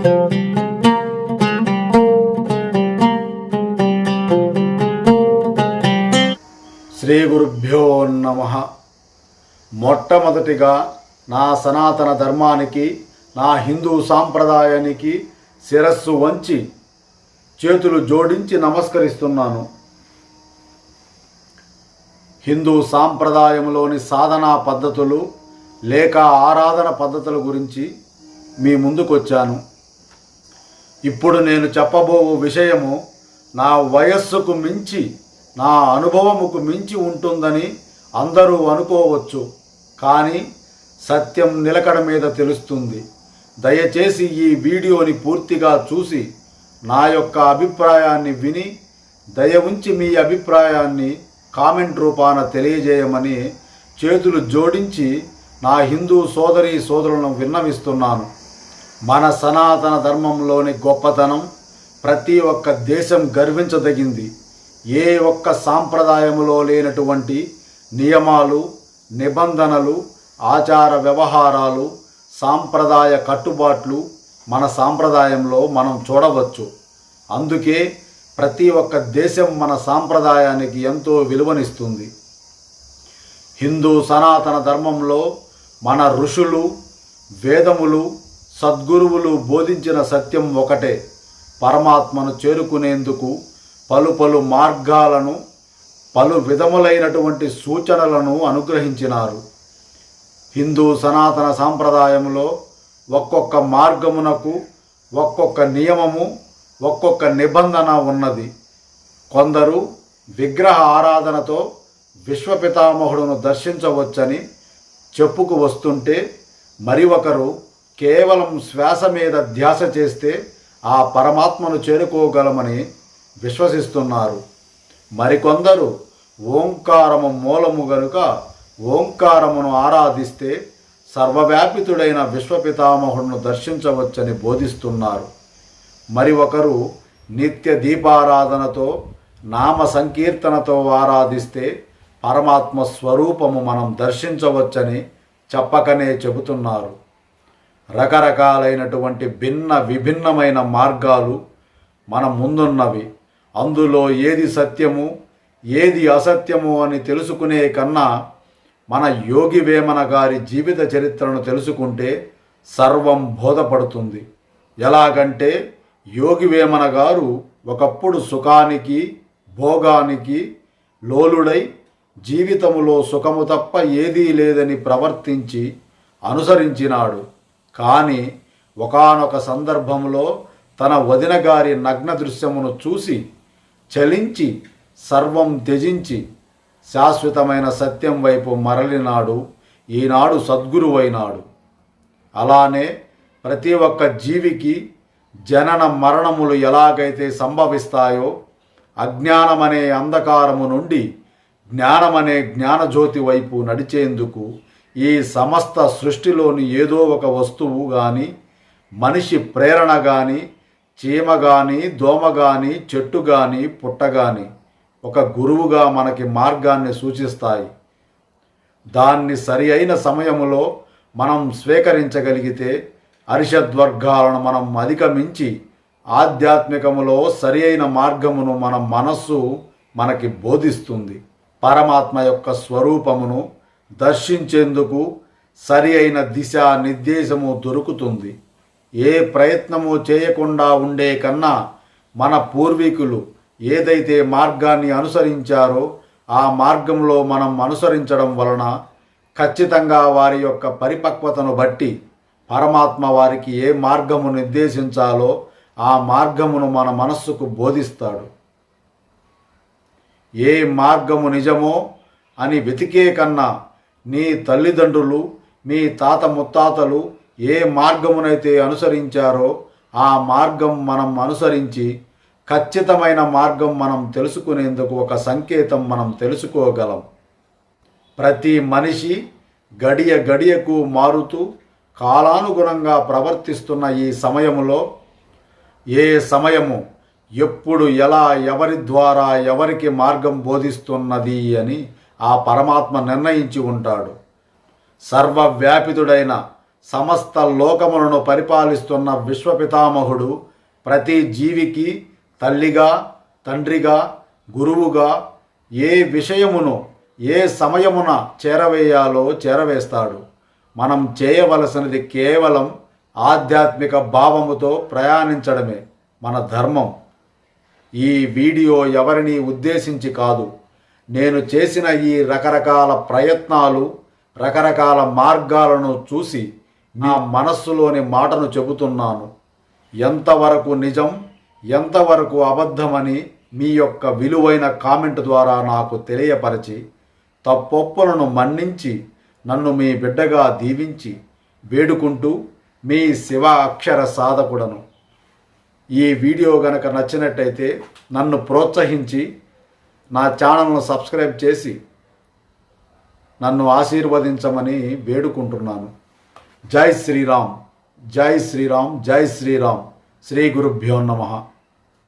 శ్రీ గురుభ్యో నమ. మొట్టమొదటిగా నా సనాతన ధర్మానికి నా హిందూ సాంప్రదాయానికి శిరస్సు వంచి చేతులు జోడించి నమస్కరిస్తున్నాను. హిందూ సాంప్రదాయంలోని సాధనా పద్ధతులు లేక ఆరాధన పద్ధతుల గురించి మీ ముందుకొచ్చాను. ఇప్పుడు నేను చెప్పబో విషయము నా వయస్సుకు మించి నా అనుభవముకు మించి ఉంటుందని అందరూ అనుకోవచ్చు. కానీ సత్యం నిలకడ మీద తెలుస్తుంది. దయచేసి ఈ వీడియోని పూర్తిగా చూసి నా యొక్క అభిప్రాయాన్ని విని దయ ఉంచి మీ అభిప్రాయాన్ని కామెంట్ రూపాన తెలియజేయమని చేతులు జోడించి నా హిందూ సోదరి సోదరులను విన్నవిస్తున్నాను. మన సనాతన ధర్మంలోని గొప్పతనం ప్రతి ఒక్క దేశం గర్వించదగింది. ఏ ఒక్క సాంప్రదాయములో లేనటువంటి నియమాలు నిబంధనలు ఆచార వ్యవహారాలు సాంప్రదాయ కట్టుబాట్లు మన సాంప్రదాయంలో మనం చూడవచ్చు. అందుకే ప్రతి ఒక్క దేశం మన సాంప్రదాయానికి ఎంతో విలువనిస్తుంది. హిందూ సనాతన ధర్మంలో మన ఋషులు వేదములు సద్గురువులు బోధించిన సత్యం ఒకటే. పరమాత్మను చేరుకునేందుకు పలు పలు మార్గాలను పలు విధములైనటువంటి సూచనలను అనుగ్రహించినారు. హిందూ సనాతన సాంప్రదాయంలో ఒక్కొక్క మార్గమునకు ఒక్కొక్క నియమము ఒక్కొక్క నిబంధన ఉన్నది. కొందరు విగ్రహ ఆరాధనతో విశ్వపితామహుడును దర్శించవచ్చని చెప్పుకు వస్తుంటే మరి ఒకరు కేవలం శ్వాస మీద ధ్యాస చేస్తే ఆ పరమాత్మను చేరుకోగలమని విశ్వసిస్తున్నారు. మరికొందరు ఓంకారము మూలము గనుక ఓంకారమును ఆరాధిస్తే సర్వవ్యాపితుడైన విశ్వపితామహుడును దర్శించవచ్చని బోధిస్తున్నారు. మరి ఒకరు నిత్య దీపారాధనతో నామ సంకీర్తనతో ఆరాధిస్తే పరమాత్మ స్వరూపము మనం దర్శించవచ్చని చెప్పకనే చెబుతున్నారు. రకరకాలైనటువంటి భిన్న విభిన్నమైన మార్గాలు మన ముందున్నవి. అందులో ఏది సత్యము ఏది అసత్యము అని తెలుసుకునే కన్నా మన యోగి వేమన గారి జీవిత చరిత్రను తెలుసుకుంటే సర్వం బోధపడుతుంది. ఎలాగంటే యోగి వేమన గారు ఒకప్పుడు సుఖానికి భోగానికి లోలుడై జీవితములో సుఖము తప్ప ఏదీ లేదని ప్రవర్తించి అనుసరించినాడు. కానీ ఒకానొక సందర్భంలో తన వదిన గారి నగ్న దృశ్యమును చూసి చలించి సర్వం త్యజించి శాశ్వతమైన సత్యం వైపు మరలినాడు ఈనాడు సద్గురువైనాడు. అలానే ప్రతి ఒక్క జీవికి జనన మరణములు ఎలాగైతే సంభవిస్తాయో అజ్ఞానమనే అంధకారము నుండి జ్ఞానమనే జ్ఞానజ్యోతి వైపు నడిచేందుకు ఈ సమస్త సృష్టిలోని ఏదో ఒక వస్తువు కానీ మనిషి ప్రేరణ కానీ చీమ కానీ దోమ కానీ చెట్టు కానీ పుట్ట కానీ ఒక గురువుగా మనకి మార్గాన్ని సూచిస్తాయి. దాన్ని సరి అయిన సమయములో మనం స్వీకరించగలిగితే అరిషద్వర్గాలను మనం అధిగమించి ఆధ్యాత్మికములో సరి అయిన మార్గమును మన మనస్సు మనకి బోధిస్తుంది. పరమాత్మ యొక్క స్వరూపమును దర్శించేందుకు సరి అయిన దిశ నిర్దేశము దొరుకుతుంది. ఏ ప్రయత్నము చేయకుండా ఉండే కన్నా మన పూర్వీకులు ఏదైతే మార్గాన్ని అనుసరించారో ఆ మార్గంలో మనం అనుసరించడం వలన ఖచ్చితంగా వారి యొక్క పరిపక్వతను బట్టి పరమాత్మ వారికి ఏ మార్గము నిర్దేశించాలో ఆ మార్గమును మన మనస్సుకు బోధిస్తాడు. ఏ మార్గము నిజమో అని వెతికే కన్నా నీ తల్లిదండ్రులు మీ తాత ముత్తాతలు ఏ మార్గమునైతే అనుసరించారో ఆ మార్గం మనం అనుసరించి ఖచ్చితమైన మార్గం మనం తెలుసుకునేందుకు ఒక సంకేతం మనం తెలుసుకోగలం. ప్రతి మనిషి గడియ గడియకు మారుతూ కాలానుగుణంగా ప్రవర్తిస్తున్న ఈ సమయములో ఏ సమయము ఎప్పుడు ఎలా ఎవరి ద్వారా ఎవరికి మార్గం బోధిస్తున్నది అని ఆ పరమాత్మ నిర్ణయించి ఉంటాడు. సర్వవ్యాపితుడైన సమస్త లోకములను పరిపాలిస్తున్న విశ్వపితామహుడు ప్రతి జీవికి తల్లిగా తండ్రిగా గురువుగా ఏ విషయమును ఏ సమయమున చేరవేయాలో చేరవేస్తాడు. మనం చేయవలసినది కేవలం ఆధ్యాత్మిక భావముతో ప్రయాణించడమే మన ధర్మం. ఈ వీడియో ఎవరిని ఉద్దేశించి కాదు నేను చేసిన ఈ రకరకాల ప్రయత్నాలు రకరకాల మార్గాలను చూసి నా మనస్సులోని మాటను చెబుతున్నాను. ఎంతవరకు నిజం ఎంతవరకు అబద్ధమని మీ యొక్క విలువైన కామెంట్ ద్వారా నాకు తెలియపరిచి తప్పొప్పులను మన్నించి నన్ను మీ బిడ్డగా దీవించి వేడుకుంటూ మీ శివ అక్షర సాధకుడను. ఈ వీడియో గనక నచ్చినట్టయితే నన్ను ప్రోత్సహించి నా ఛానల్ను సబ్స్క్రైబ్ చేసి నన్ను ఆశీర్వదించమని వేడుకుంటున్నాను. జై శ్రీరామ్ జై శ్రీరామ్ జై శ్రీరామ్. శ్రీ గురుభ్యో నమః.